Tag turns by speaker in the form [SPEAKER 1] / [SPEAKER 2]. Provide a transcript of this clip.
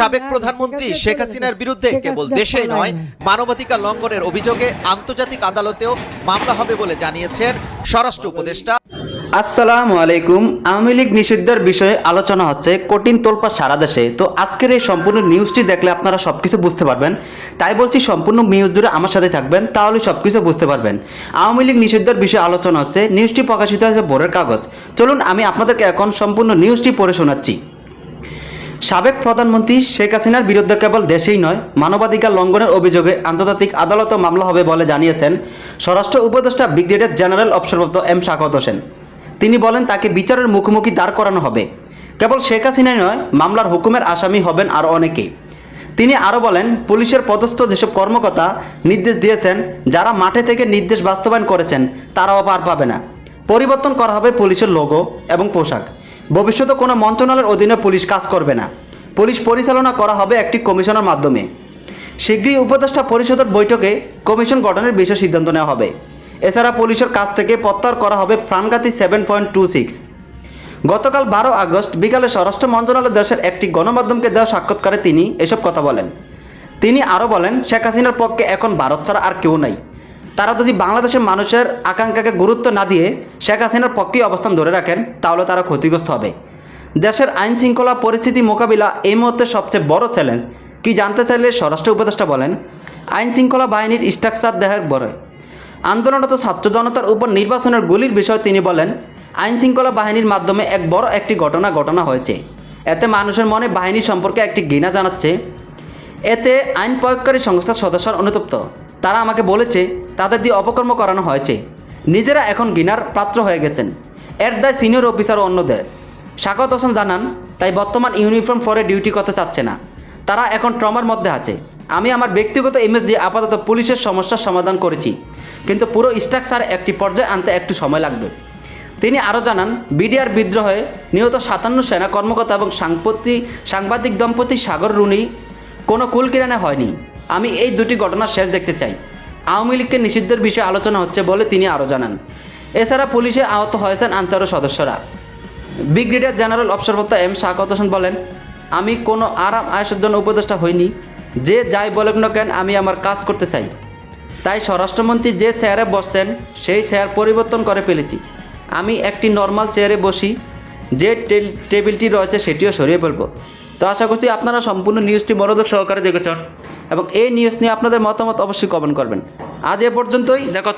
[SPEAKER 1] সাবেক প্রধানমন্ত্রী শেখ হাসিনার বিরুদ্ধে কেবল দেশেই নয় মানবাধিকার লঙ্ঘনের অভিযোগে আন্তর্জাতিক আদালতেও মামলা হবে বলে জানিয়েছেন স্বরাষ্ট্র উপদেষ্টা।
[SPEAKER 2] আসসালামু আলাইকুম। আওয়ামী লীগ নিষিদ্ধের বিষয়ে আলোচনা হচ্ছে কঠিন তোলপা সারা দেশে। তো আজকের এই সম্পূর্ণ নিউজটি দেখলে আপনারা সব কিছু বুঝতে পারবেন। তাই বলছি সম্পূর্ণ নিউজ জুড়ে আমার সাথে থাকবেন তাহলে সব কিছু বুঝতে পারবেন। আওয়ামী লীগ নিষিদ্ধের বিষয়ে আলোচনা হচ্ছে নিউজটি প্রকাশিত হয়েছে ভোরের কাগজ। চলুন আমি আপনাদেরকে এখন সম্পূর্ণ নিউজটি পড়ে শোনাচ্ছি। সাবেক প্রধানমন্ত্রী শেখ হাসিনার বিরুদ্ধে কেবল দেশেই নয়, মানবাধিকার লঙ্ঘনের অভিযোগে আন্তর্জাতিক আদালতে মামলা হবে বলে জানিয়েছেন স্বরাষ্ট্র উপদেষ্টা ব্রিগেডিয়ার জেনারেল অবসরপ্রাপ্ত এম শাকত হোসেন। তিনি বলেন, তাকে বিচারের মুখোমুখি দাঁড় করানো হবে। কেবল শেখ হাসিনাই নয়, মামলার হুকুমের আসামি হবেন আরও অনেকেই তিনি আরও বলেন, পুলিশের পদস্থ যেসব কর্মকর্তা নির্দেশ দিয়েছেন, যারা মাঠে থেকে নির্দেশ বাস্তবায়ন করেছেন, তারাও পার পাবে না। পরিবর্তন করা হবে পুলিশের লোগো এবং পোশাক। ভবিষ্যতে কোনো মন্ত্রণালয়ের অধীনে পুলিশ কাজ করবে না। পুলিশ পরিচালনা করা হবে একটি কমিশনের মাধ্যমে। শীঘ্রই উপদেষ্টা পরিষদের বৈঠকে কমিশন গঠনের বিষয়ে সিদ্ধান্ত নেওয়া হবে। এছাড়া পুলিশের কাছ থেকে প্রত্যাহার করা হবে প্রাণঘাতী সেভেন পয়েন্ট টু সিক্স গতকাল বারো আগস্ট বিকালে স্বরাষ্ট্র মন্ত্রণালয় দেশের একটি গণমাধ্যমকে দেওয়া সাক্ষাৎকারে তিনি এসব কথা বলেন। তিনি আরও বলেন, শেখ হাসিনার পক্ষে এখন ভারত ছাড়া আর কেউ নাই। তারা যদি বাংলাদেশের মানুষের আকাঙ্ক্ষাকে গুরুত্ব না দিয়ে শেখ হাসিনার পক্ষেই অবস্থান ধরে রাখেন, তাহলে তারা ক্ষতিগ্রস্ত হবে। দেশের আইন শৃঙ্খলা পরিস্থিতি মোকাবিলা এই মুহূর্তে সবচেয়ে বড় চ্যালেঞ্জ কি জানতে চাইলে স্বরাষ্ট্র উপদেষ্টা বলেন আইন শৃঙ্খলা বাহিনীর স্ট্রাকচার দেহের বড় আন্দোলনরত ছাত্র জনতার উপর নির্বাচনের গুলির বিষয়ে তিনি বলেন আইন শৃঙ্খলা বাহিনীর মাধ্যমে এক বড় একটি ঘটনা ঘটনা হয়েছে। এতে মানুষের মনে বাহিনী সম্পর্কে একটি ঘৃণা জানাচ্ছে। এতে আইন প্রয়োগকারী সংস্থার সদস্যরা অনুতপ্ত। তারা আমাকে বলেছে, তাদের দিয়ে অপকর্ম করানো হয়েছে। নিজেরা এখন গিনার পাত্র হয়ে গেছেন। এর দায় সিনিয়র অফিসার ও অন্যদের। স্বাগত হোসেন জানান, তাই বর্তমান ইউনিফর্ম পরে ডিউটি করতে চাচ্ছে না। তারা এখন ট্রমার মধ্যে আছে। আমি আমার ব্যক্তিগত ইমেজ দিয়ে আপাতত পুলিশের সমস্যার সমাধান করেছি। কিন্তু পুরো স্ট্রাকচার একটি পর্যায়ে আনতে একটু সময় লাগবে। তিনি আরও জানান, বিডিআর বিদ্রোহে নিহত সাতান্ন সেনা কর্মকর্তা এবং সাংপতি সাংবাদিক দম্পতি সাগর রুনি কোনো কুলকিরানে হয়নি। আমি এই দুটি ঘটনার শেষ দেখতে চাই। আওয়ামী লীগকে নিষিদ্ধের বিষয়ে আলোচনা হচ্ছে বলে তিনি আরও জানান। এছাড়া পুলিশে আহত হয়েছেন আনসারও সদস্যরা। ব্রিগেডিয়ার জেনারেল অবসরপ্রাপ্ত এম শাকত হোসেন বলেন, আমি কোনো আরাম আয়সের জন্য উপদেষ্টা হইনি। যে যাই বলেন না কেন, আমি আমার কাজ করতে চাই। তাই স্বরাষ্ট্রমন্ত্রী যে চেয়ারে বসতেন, সেই চেয়ার পরিবর্তন করে ফেলেছি। আমি একটি নর্মাল চেয়ারে বসি, যে টেবিলটি রয়েছে সেটিও সরিয়ে ফেলব। তো আশা করছি আপনারা সম্পূর্ণ নিউজটি মনোযোগ সহকারে দেখেছেন এবং এই নিউজ নিয়ে আপনাদের মতামত অবশ্যই কমেন্ট করবেন। আজ এ পর্যন্তই, দেখো